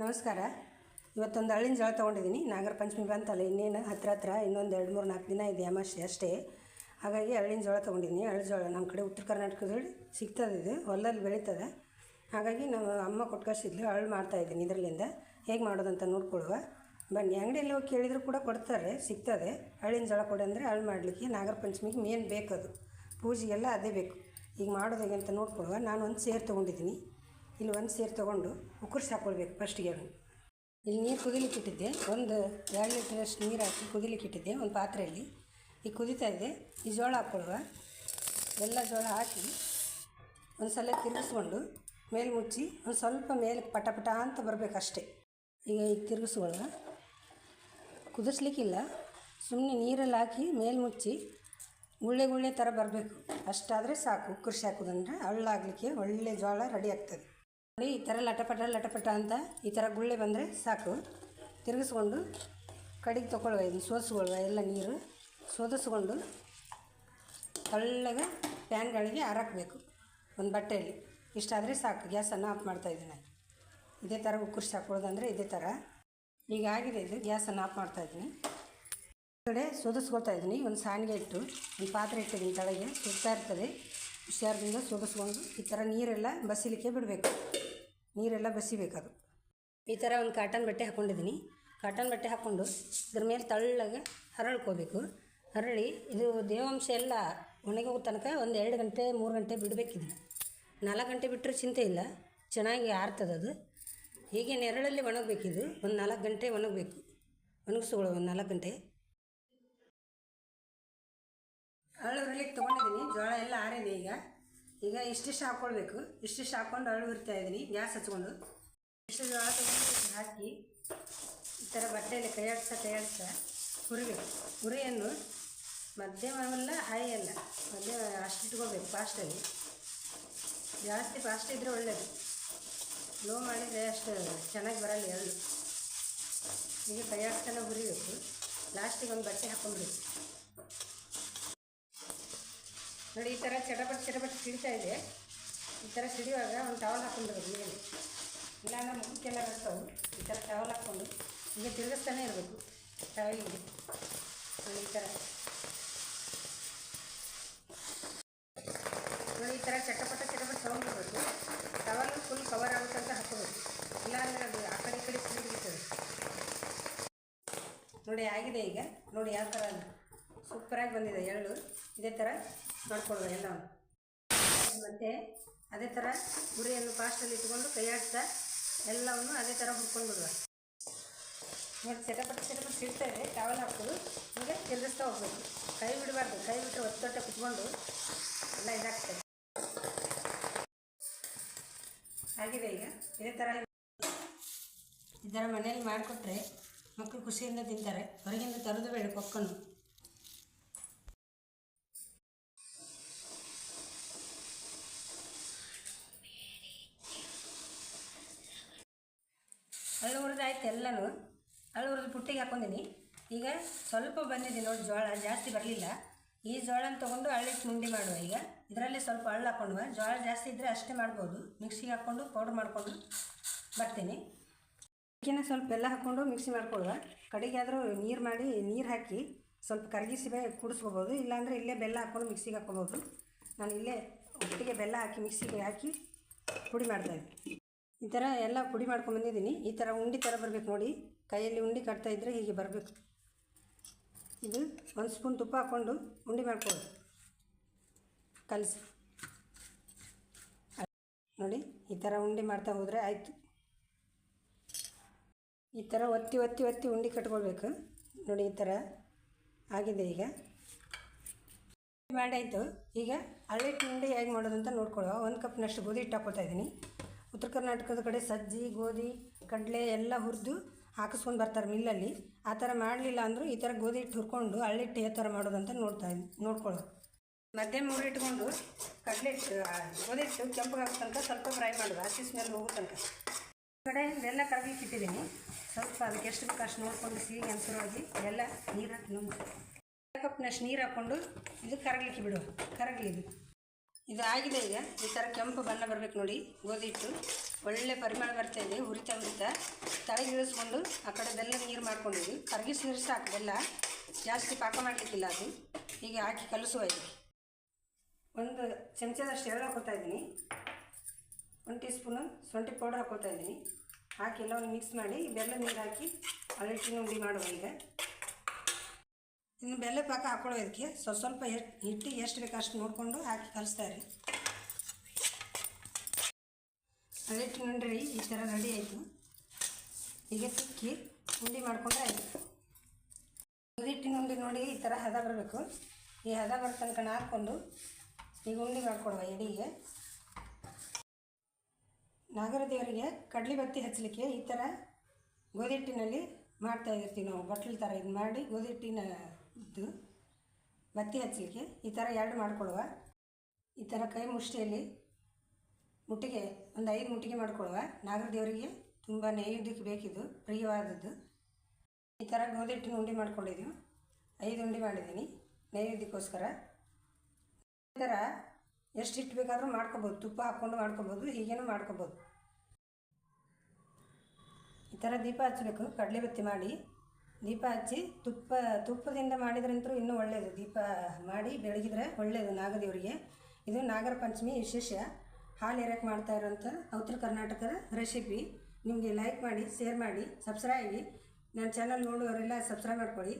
ನಮಸ್ಕಾರ. ಇವತ್ತೊಂದು ಹಳ್ಳಿನ ಜೋಳ ತೊಗೊಂಡಿದ್ದೀನಿ. ನಾಗರ ಪಂಚಮಿ ಬಂತಲ್ಲ, ಇನ್ನೇನು ಹತ್ರ ಹತ್ರ ಇನ್ನೊಂದು ಎರಡು ಮೂರು ನಾಲ್ಕು ದಿನ ಇದೆ ಅಮಾಸೆ ಅಷ್ಟೇ. ಹಾಗಾಗಿ ಹಳ್ಳಿನ ಜೋಳ ತೊಗೊಂಡಿದ್ದೀನಿ. ಹಳ್ಳಿ ಜೋಳ ನಮ್ಮ ಕಡೆ ಉತ್ತರ ಕರ್ನಾಟಕದಲ್ಲಿ ಸಿಗ್ತದೆ ಇದು ಹೊಲದಲ್ಲಿ ಬೆಳೀತದೆ. ಹಾಗಾಗಿ ನಾವು ಅಮ್ಮ ಕೊಟ್ಕಳಿಸಿದ್ಲು ಹಳ್ಳು ಮಾಡ್ತಾಯಿದ್ದೀನಿ ಇದರಲ್ಲಿಂದ. ಹೇಗೆ ಮಾಡೋದಂತ ನೋಡ್ಕೊಳ್ಳುವ. ಬನ್ನಿ, ಅಂಗಡಿಯಲ್ಲಿ ಹೋಗಿ ಕೇಳಿದರೂ ಕೂಡ ಕೊಡ್ತಾರೆ, ಸಿಗ್ತದೆ. ಹಳ್ಳಿನ ಜೋಳ ಕೊಡಿ ಅಂದರೆ ಹಳ್ಳು ಮಾಡಲಿಕ್ಕೆ ನಾಗರ ಪಂಚಮಿಗೆ ಮೇನ್ ಬೇಕದು. ಪೂಜೆಗೆಲ್ಲ ಅದೇ ಬೇಕು. ಈಗ ಮಾಡೋದು ಹೇಗೆ ಅಂತ ನೋಡ್ಕೊಳ್ಳುವ. ನಾನು ಒಂದು ಸೇರು ತೊಗೊಂಡಿದ್ದೀನಿ. ಇಲ್ಲಿ ಒಂದು ಸೇರು ತೊಗೊಂಡು ಉಕ್ಕರ್ಸಿ ಹಾಕ್ಕೊಳ್ಬೇಕು ಫಸ್ಟಿಗೆ ಇಲ್ಲಿ ನೀರು ಕುದಿಲಿಕ್ಕೆ ಇಟ್ಟಿದ್ದೆ. ಒಂದು ಎರಡು ಲೀಟ್ರಷ್ಟು ನೀರು ಹಾಕಿ ಕುದಿಲಿಕ್ಕೆ ಇಟ್ಟಿದ್ದೆ, ಒಂದು ಪಾತ್ರೆಯಲ್ಲಿ. ಈಗ ಕುದಿತಾ ಇದೆ. ಈ ಜೋಳ ಹಾಕ್ಕೊಳುವ ಎಲ್ಲ ಜೋಳ ಹಾಕಿ ಒಂದು ಸಲ ತಿರುಗಿಸ್ಕೊಂಡು ಮೇಲೆ ಮುಚ್ಚಿ ಒಂದು ಸ್ವಲ್ಪ ಮೇಲೆ ಪಟ ಪಟ ಅಂತ ಬರಬೇಕು ಅಷ್ಟೇ. ಈಗ ಈಗ ತಿರುಗಿಸ್ಕೊಳ್ಳುವ. ಕುದಿಸ್ಲಿಕ್ಕಿಲ್ಲ. ಸುಮ್ಮನೆ ನೀರಲ್ಲಿ ಹಾಕಿ ಮೇಲೆ ಮುಚ್ಚಿ ಗುಳ್ಳೆ ಗುಳ್ಳೆ ಥರ ಬರಬೇಕು. ಅಷ್ಟಾದರೆ ಸಾಕು. ಕೃಷಿ ಹಾಕೋದಂದ್ರೆ ಹಳ್ಳಾಗಲಿಕ್ಕೆ ಒಳ್ಳೆ ಜೋಳ ರೆಡಿ ಆಗ್ತದೆ. ನೋಡಿ, ಈ ಥರ ಲಟಪಟ ಲಟಪಟ ಅಂತ ಈ ಥರ ಗುಳ್ಳೆ ಬಂದರೆ ಸಾಕು. ತಿರುಗಿಸ್ಕೊಂಡು ಕಡೆಗೆ ತೊಗೊಳ್ಳುವ ಇದು ಸೋಸ್ಕೊಳ್ಳುವ ಎಲ್ಲ ನೀರು ಸೋದಿಸ್ಕೊಂಡು ತಳ್ಳಗೆ ಪ್ಯಾನ್ಗಳಿಗೆ ಹಾರಾಕಬೇಕು ಒಂದು ಬಟ್ಟೆಯಲ್ಲಿ. ಇಷ್ಟಾದರೆ ಸಾಕು ಗ್ಯಾಸನ್ನು ಆಫ್ ಮಾಡ್ತಾಯಿದ್ದೀನಿ ಇದೇ ಥರ ಉಕ್ಕರ್ಸಿ ಹಾಕೊಳ್ಳೋದಂದರೆ ಇದೇ ಥರ. ಈಗ ಆಗಿದೆ ಇದು ಗ್ಯಾಸನ್ನು ಆಫ್ ಮಾಡ್ತಾಯಿದ್ದೀನಿ ಕಡೆ ಸೋದಿಸ್ಕೊಳ್ತಾ ಇದ್ದೀನಿ, ಒಂದು ಸಾಣಿಗೆ ಇಟ್ಟು, ಒಂದು ಪಾತ್ರೆ ಇಟ್ಟಿದ್ದೀನಿ ತಳಗೆ ಸುಡ್ತಾ ಇರ್ತದೆ. ಹುಷಾರದಿಂದ ಸೋದಿಸ್ಕೊಂಡು ಈ ಥರ ನೀರೆಲ್ಲ ಬಸಿಲಿಕ್ಕೆ ಬಿಡಬೇಕು. ನೀರೆಲ್ಲ ಬಸಿಬೇಕು ಅದು ಈ ಥರ ಒಂದು ಕಾಟನ್ ಬಟ್ಟೆ ಹಾಕ್ಕೊಂಡಿದ್ದೀನಿ ಕಾಟನ್ ಬಟ್ಟೆ ಹಾಕ್ಕೊಂಡು ಇದ್ರ ಮೇಲೆ ತಳ್ಳಗೆ ಹರಳ್ಕೋಬೇಕು. ಹರಳಿ ಇದು ದೇವಾಂಶ ಎಲ್ಲ ಒಣಗೋಗೋ ತನಕ ಒಂದು ಎರಡು ಗಂಟೆ, ಮೂರು ಗಂಟೆ ಬಿಡಬೇಕಿದೆ. ನಾಲ್ಕು ಗಂಟೆ ಬಿಟ್ಟರೆ ಚಿಂತೆ ಇಲ್ಲ. ಚೆನ್ನಾಗಿ ಆರ್ತದದು ಹೀಗೆ ನೆರಳಲ್ಲಿ ಒಣಗಬೇಕಿದು. ಒಂದು ನಾಲ್ಕು ಗಂಟೆ ಒಣಗಬೇಕು. ಒಣಗಿಸ್ಕೊಳ್ಳೋ ಒಂದು ನಾಲ್ಕು ಗಂಟೆ. ಅರಳು ತೊಗೊಂಡಿದ್ದೀನಿ. ಜೋಳ ಎಲ್ಲ ಆರಿದೆ ಈಗ. ಈಗ ಇಷ್ಟಿಷ್ಟು ಹಾಕ್ಕೊಳ್ಬೇಕು ಇಷ್ಟಿಷ್ಟು ಹಾಕ್ಕೊಂಡು ಅರಳು ಇದ್ದೀನಿ. ಗ್ಯಾಸ್ ಹಚ್ಕೊಂಡು. ಇಷ್ಟು ಜೋಳ ತಗೊಂಡು ಹಾಕಿ ಈ ಥರ ಬಟ್ಟೆಯಲ್ಲಿ ಕೈಯಾಡ್ಸ್ತಾ ಕೈಯಾಡ್ಸ್ತಾ ಹುರಿಬೇಕು. ಹುರಿಯನ್ನು ಮಧ್ಯಮವಲ್ಲ ಹೈ ಅಲ್ಲ. ಮಧ್ಯ ಅಷ್ಟು ಇಟ್ಕೋಬೇಕು ಫಾಸ್ಟಲ್ಲಿ ಜಾಸ್ತಿ ಫಾಸ್ಟ್ ಇದ್ದರೆ ಒಳ್ಳೆಯದು ಲೋ ಮಾಡಿದರೆ ಅಷ್ಟು ಚೆನ್ನಾಗಿ ಬರಲ್ಲ ಎಳ್ಳು. ಈಗ ಕೈಯಾಡ್ಸ್ತಾನೆ ಹುರಿಬೇಕು. ಲಾಸ್ಟಿಗೆ ಒಂದು ಬಟ್ಟೆ ಹಾಕ್ಕೊಂಡ್ಬಿಡ್ಬೇಕು ನೋಡಿ, ಈ ಥರ ಚಟಪಟ್ ಚಟಪಟ್ ಸಿಡಿತಾ ಇದೆ. ಈ ಥರ ಸಿಡಿಯುವಾಗ ಒಂದು ಟವಲ್ ಹಾಕ್ಕೊಂಡಿರ್ಬೇಕು ಮೇಲೆ ಇಲ್ಲಾಂದ್ರೆ ಮುಖಕ್ಕೆಲ್ಲ ಬರ್ತವೆ ಈ ಥರ ಟವಲ್ ಹಾಕ್ಕೊಂಡು ಹೀಗೆ ತಿರುಗಿಸ್ತಾನೆ ಇರಬೇಕು. ಟವಲಿಗೆ ನೋಡಿ, ಈ ಥರ ನೋಡಿ, ಈ ಥರ ಚಟಪಟ ಚಟಪಟ ಸೌಂಡ್ ಟವಲ್ ಫುಲ್ ಕವರ್ ಆಗುತ್ತಂತ ಹಾಕೋಬೇಕು. ಇಲ್ಲಾಂದರೆ ಅದು ಆ ಕಡೆ, ಈ ಕಡೆ ಸಿಡಿಬಿಡ್ತದೆ ನೋಡಿ, ಆಗಿದೆ ಈಗ. ನೋಡಿ, ಯಾವ ಥರ ಸೂಪರಾಗಿ ಬಂದಿದೆ ಎಳ್ಳು. ಇದೇ ಥರ ಮಾಡ್ಕೊಳ್ಳುವ ಎಲ್ಲ. ಮತ್ತು ಅದೇ ಥರ ಗುರಿಯನ್ನು ಫಾಸ್ಟಲ್ಲಿ ಇಟ್ಕೊಂಡು ಕೈಯಾಡ್ತಾ ಎಲ್ಲವನ್ನು ಅದೇ ಥರ ಹುಡ್ಕೊಂಡು ಬಿಡುವ ನೋಡಿ ಚಟಪಟ್ಟು ಚಟಪಟ್ಟು ಇದೆ ಟವಲ್ ಹಾಕೋದು ಹೀಗೆ ತಿರುಗಿಸ್ತಾ ಹೋಗ್ಬೇಕು ಕೈ ಬಿಡಬಾರ್ದು. ಕೈ ಬಿಟ್ಟರೆ ಒತ್ತೊಟ್ಟೆ ಕುತ್ಕೊಂಡು ಎಲ್ಲ ಇದಾಗ್ತದೆ. ಆಗಿದೆ ಈಗ. ಇದೇ ಥರ ಈ ಥರ ಮನೇಲಿ ಮಾಡಿಕೊಟ್ರೆ ಮಕ್ಕಳು ಖುಷಿಯಿಂದ ತಿಂತಾರೆ. ಹೊರಗಿಂದ ತರೋದು ಬೇಡ, ಕೊಕ್ಕನ್ನು. ಹಳ್ಳು ಹುರಿದಾಯ್ತು ಎಲ್ಲನೂ. ಹಳ್ಳು ಹುರಿದು ಪುಟ್ಟಿಗೆ ಹಾಕೊಂಡಿನಿ. ಈಗ ಸ್ವಲ್ಪ ಬಂದಿದೆ ನೋಡಿ ಜೋಳ, ಜಾಸ್ತಿ ಬರಲಿಲ್ಲ. ಈ ಜೋಳನ ತೊಗೊಂಡು ಹಳ್ಳಿಟ್ಟು ಮುಂಡಿ ಮಾಡುವ ಈಗ. ಇದರಲ್ಲಿ ಸ್ವಲ್ಪ ಹಳ್ಳು ಹಾಕೊಂಡುವ. ಜೋಳ ಜಾಸ್ತಿ ಇದ್ದರೆ ಅಷ್ಟೇ ಮಾಡ್ಬೋದು. ಮಿಕ್ಸಿಗೆ ಹಾಕ್ಕೊಂಡು ಪೌಡ್ರ್ ಮಾಡಿಕೊಂಡು ಬರ್ತೀನಿ. ಅದಕ್ಕಿಂತ ಸ್ವಲ್ಪ ಬೆಲ್ಲ ಹಾಕ್ಕೊಂಡು ಮಿಕ್ಸಿ ಮಾಡ್ಕೊಳ್ಳುವ. ಕಡೆಗೆ ಆದರೂ ನೀರು ಮಾಡಿ ನೀರು ಹಾಕಿ ಸ್ವಲ್ಪ ಕರಗಿಸಿ ಬೇ ಕುಡಿಸ್ಕೋಬೋದು. ಇಲ್ಲಾಂದರೆ ಇಲ್ಲೇ ಬೆಲ್ಲ ಹಾಕ್ಕೊಂಡು ಮಿಕ್ಸಿಗೆ ಹಾಕ್ಕೊಬೋದು. ನಾನು ಇಲ್ಲೇ ಒಟ್ಟಿಗೆ ಬೆಲ್ಲ ಹಾಕಿ ಮಿಕ್ಸಿಗೆ ಹಾಕಿ ಪುಡಿ ಮಾಡ್ತಾಯಿದ್ದೆ ಈ ಥರ ಎಲ್ಲ ಪುಡಿ ಮಾಡ್ಕೊಂಡು ಬಂದಿದ್ದೀನಿ. ಈ ಥರ ಉಂಡೆ ಥರ ಬರಬೇಕು ನೋಡಿ. ಕೈಯಲ್ಲಿ ಉಂಡೆ ಕಟ್ತಾ ಇದ್ದರೆ ಹೀಗೆ ಬರಬೇಕು. ಇದು ಒಂದು ಸ್ಪೂನ್ ತುಪ್ಪ ಹಾಕ್ಕೊಂಡು ಉಂಡೆ ಮಾಡ್ಕೊಳ್ಳಿ ಕಲಸಿ. ನೋಡಿ, ಈ ಥರ ಉಂಡೆ ಮಾಡ್ತಾ ಹೋದರೆ ಆಯಿತು. ಈ ಥರ ಒತ್ತಿ ಒತ್ತಿ ಒತ್ತಿ ಉಂಡೆ ಕಟ್ಕೊಳ್ಬೇಕು. ನೋಡಿ, ಈ ಥರ ಆಗಿದೆ ಈಗ. ಮಾಡಾಯಿತು ಈಗ ಹಳೆ ಉಂಡೆ ಹೇಗೆ ಮಾಡೋದು ಅಂತ ನೋಡ್ಕೊಳ್ಳುವ. ಒಂದು ಕಪ್ನಷ್ಟು ಗೋಧಿ ಹಿಟ್ಟು ಹಾಕ್ಕೊಳ್ತಾ ಇದ್ದೀನಿ. ಉತ್ತರ ಕರ್ನಾಟಕದ ಕಡೆ ಸಜ್ಜಿ, ಗೋಧಿ, ಕಡಲೆ ಎಲ್ಲ ಹುರಿದು ಹಾಕಿಸ್ಕೊಂಡು ಬರ್ತಾರೆ ಮಿಲ್ಲಲ್ಲಿ. ಆ ಥರ ಮಾಡಲಿಲ್ಲ ಅಂದರೂ ಈ ಥರ ಗೋಧಿ ಹಿಟ್ಟು ಹುರ್ಕೊಂಡು ಹಳ್ಳಿಟ್ಟು ಯಾವ ಥರ ಮಾಡೋದಂತ ನೋಡ್ತಾ ನೋಡ್ಕೊಳ್ಳೋದು. ಮಧ್ಯಮ ಮೂರು ಇಟ್ಕೊಂಡು ಕಡಲೆ ಹಿಟ್ಟು ಗೋಧಿ ಹಿಟ್ಟು ಕೆಂಪಗಾಗೋ ತನಕ ಸ್ವಲ್ಪ ಫ್ರೈ ಮಾಡೋದು. ಹಸಿ ಸ್ಮೆಲ್ ಹೋಗೋ ತನಕ. ಕಡೆ ಬೆಲ್ಲ ಕರಗಿ ಇಟ್ಟಿದ್ದೀನಿ. ಸ್ವಲ್ಪ ಅದಕ್ಕೆ ಎಷ್ಟು ಬೇಕು ಅಷ್ಟು ನೋಡ್ಕೊಂಡು ಸಿಹಿ ಅನುಸರವಾಗಿ ಬೆಲ್ಲ ನೀರು ಹಾಕಿ ಕಪ್ನಷ್ಟು ನೀರು ಹಾಕ್ಕೊಂಡು ಇದು ಕರಗಲಿಕ್ಕೆ ಬಿಡು. ಕರಗಲಿ ಇದು ಆಗಿದೆ ಈಗ. ಈ ಥರ ಕೆಂಪು ಬಣ್ಣ ಬರಬೇಕು ನೋಡಿ. ಗೋಧಿ ಹಿಟ್ಟು ಒಳ್ಳೆ ಪರಿಮಳ ಬರ್ತಾ ಇದೆ. ಹುರಿತಾ ಹುರಿತಾ. ತಳಗೆ ಇಳಿಸ್ಕೊಂಡು ಆ ಕಡೆ ಬೆಲ್ಲ ನೀರು ಮಾಡ್ಕೊಂಡಿದ್ವಿ ನೀರು ಸಾಕು. ಬೆಲ್ಲ ಜಾಸ್ತಿ ಪಾಕ ಮಾಡಲಿಕ್ಕಿಲ್ಲ ಅದು. ಹೀಗೆ ಹಾಕಿ ಕಲಸುವ ಇದು. ಒಂದು ಚಮಚದಷ್ಟು ಎಳ್ಳು ಹಾಕೋತಾ ಇದ್ದೀನಿ. ಒಂದು ಟೀ ಸ್ಪೂನು ಶುಂಠಿ ಪೌಡರ್ ಹಾಕೋತಾ ಇದ್ದೀನಿ. ಹಾಕಿ ಎಲ್ಲವನ್ನು ಮಿಕ್ಸ್ ಮಾಡಿ ಬೆಲ್ಲ ನೀರು ಹಾಕಿ ಅಲ್ಲಿಟ್ಟಿನ ಉಂಡಿ ಮಾಡುವ ಈಗ. ಇನ್ನು ಬೆಲ್ಲ ಪಾಕ ಹಾಕೊಳ್ಳೋ ಇದಕ್ಕೆ ಸ್ವಲ್ಪ ಸ್ವಲ್ಪ ಎಷ್ಟು ಹಿಟ್ಟಿಗೆ ಎಷ್ಟು ಬೇಕು ಅಷ್ಟು ನೋಡಿಕೊಂಡು ಹಾಕಿ ಕಲಿಸ್ತಾರೆ ಅದಿಟ್ಟು ನೋಡ್ರಿ, ಈ ಥರ ರೆಡಿ ಆಯಿತು. ಈಗ ತಿಕ್ಕಿ ಉಂಡಿ ಮಾಡ್ಕೊಂಡ್ರೆ ಆಯಿತು. ಹಿಟ್ಟಿನ ಉಂಡಿ ನೋಡಿ, ಈ ಥರ ಹದ ಬರಬೇಕು. ಈ ಹದ ಬರೋ ತನಕ ಹಾಕ್ಕೊಂಡು ಈಗ ಉಂಡಿ ಮಾಡಿಕೊಡುವ ಎಡಿಗೆ. ನಾಗರ ದೇವರಿಗೆ ಕಡಲೆ ಬತ್ತಿ ಹಚ್ಚಲಿಕ್ಕೆ ಈ ಥರ ಗೋಧಿ ಹಿಟ್ಟಿನಲ್ಲಿ ಮಾಡ್ತಾ ಇರ್ತೀವಿ ನಾವು, ಬಟ್ಲು ಥರ ಇದು ಮಾಡಿ ಗೋಧಿ ಹಿಟ್ಟಿನ ಇದು ಬತ್ತಿ ಹಚ್ಚಲಿಕ್ಕೆ ಈ ಥರ ಎರಡು ಮಾಡ್ಕೊಳ್ಳುವ. ಈ ಥರ ಕೈ ಮುಷ್ಟಿಯಲ್ಲಿ ಮುಟ್ಟಿಗೆ, ಒಂದು ಐದು ಮುಟ್ಟಿಗೆ ಮಾಡ್ಕೊಳ್ಳುವ. ನಾಗರ ದೇವರಿಗೆ ತುಂಬ ನೈವೇದ್ಯಕ್ಕೆ ಬೇಕಿದ್ದು, ಪ್ರಿಯವಾದದ್ದು. ಈ ಥರ ಗೋಧಿ ಹಿಟ್ಟಿನ ಉಂಡೆ ಮಾಡ್ಕೊಂಡಿದ್ದೀವಿ ಐದು ಉಂಡೆ ಮಾಡಿದ್ದೀನಿ ನೈವೇದ್ಯಕ್ಕೋಸ್ಕರ. ಈ ಥರ ಎಷ್ಟು ಹಿಟ್ಟು ಬೇಕಾದರೂ ಮಾಡ್ಕೊಬೋದು. ತುಪ್ಪ ಹಾಕ್ಕೊಂಡು ಮಾಡ್ಕೊಬೋದು, ಹೀಗೇನು ಮಾಡ್ಕೋಬೋದು. ಈ ಥರ ದೀಪ ಹಚ್ಚಬೇಕು. ಕಡಲೆ ಬತ್ತಿ ಮಾಡಿ. ದೀಪ ಹಚ್ಚಿ ತುಪ್ಪ, ತುಪ್ಪದಿಂದ ಮಾಡಿದ್ರಂತೂ ಇನ್ನೂ ಒಳ್ಳೆಯದು ದೀಪ ಮಾಡಿ ಬೆಳಗಿದ್ರೆ ಒಳ್ಳೆಯದು ನಾಗದೇವರಿಗೆ. ಇದು ನಾಗರ ಪಂಚಮಿ ವಿಶೇಷ. ಹಾಲು ಎರಕ್ಕೆ ಮಾಡ್ತಾ ಇರೋಂಥ ಉತ್ತರ ಕರ್ನಾಟಕದ ರೆಸಿಪಿ ನಿಮಗೆ ಲೈಕ್ ಮಾಡಿ ಶೇರ್ ಮಾಡಿ ಸಬ್ಸ್ಕ್ರೈಬ್ ಆಗಿ ನನ್ನ ಚಾನಲ್ ನೋಡುವವರೆಲ್ಲ ಸಬ್ಸ್ಕ್ರೈಬ್ ಮಾಡ್ಕೊಳ್ಳಿ.